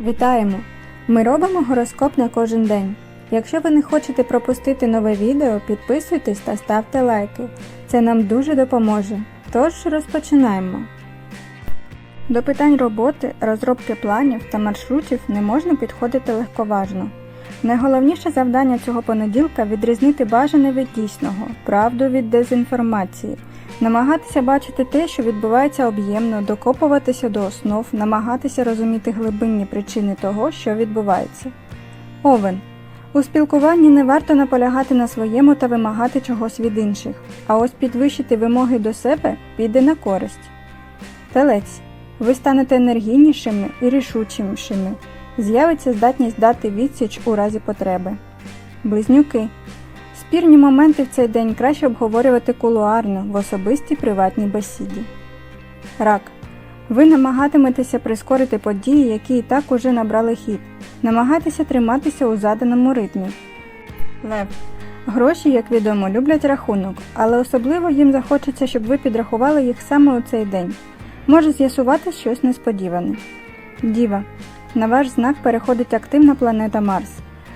Вітаємо! Ми робимо гороскоп на кожен день. Якщо ви не хочете пропустити нове відео, підписуйтесь та ставте лайки. Це нам дуже допоможе. Тож розпочинаємо. До питань роботи, розробки планів та маршрутів не можна підходити легковажно. Найголовніше завдання цього понеділка відрізнити бажане від дійсного, правду від дезінформації, намагатися бачити те, що відбувається об'ємно, докопуватися до основ, намагатися розуміти глибинні причини того, що відбувається. Овен. У спілкуванні не варто наполягати на своєму та вимагати чогось від інших, а ось підвищити вимоги до себе піде на користь. Телець. Ви станете енергійнішими і рішучішими. З'явиться здатність дати відсіч у разі потреби. Близнюки. Спірні моменти в цей день краще обговорювати кулуарно в особистій приватній бесіді. Рак. Ви намагатиметеся прискорити події, які і так уже набрали хід. Намагайтеся триматися у заданому ритмі. Лев. Гроші, як відомо, люблять рахунок, але особливо їм захочеться, щоб ви підрахували їх саме у цей день. Може з'ясувати щось несподіване. Діва. На ваш знак переходить активна планета Марс.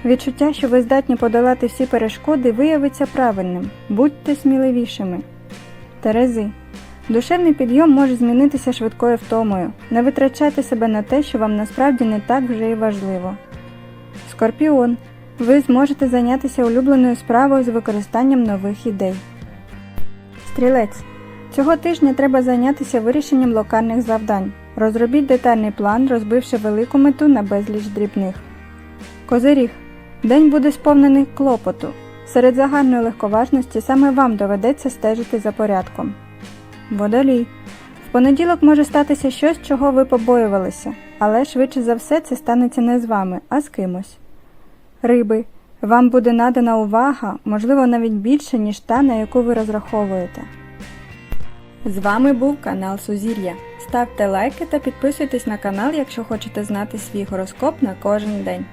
Відчуття, що ви здатні подолати всі перешкоди, виявиться правильним. Будьте сміливішими. Терези. Душевний підйом може змінитися швидкою втомою. Не витрачайте себе на те, що вам насправді не так вже і важливо. Скорпіон. Ви зможете зайнятися улюбленою справою з використанням нових ідей. Стрілець. Цього тижня треба зайнятися вирішенням локальних завдань. Розробіть детальний план, розбивши велику мету на безліч дрібних. Козиріг. День буде сповнений клопоту. Серед загальної легковажності саме вам доведеться стежити за порядком. Водолій. В понеділок може статися щось, чого ви побоювалися, але швидше за все це станеться не з вами, а з кимось. Риби. Вам буде надана увага, можливо, навіть більше, ніж та, на яку ви розраховуєте. З вами був канал Сузір'я. Ставте лайки та підписуйтесь на канал, якщо хочете знати свій гороскоп на кожен день.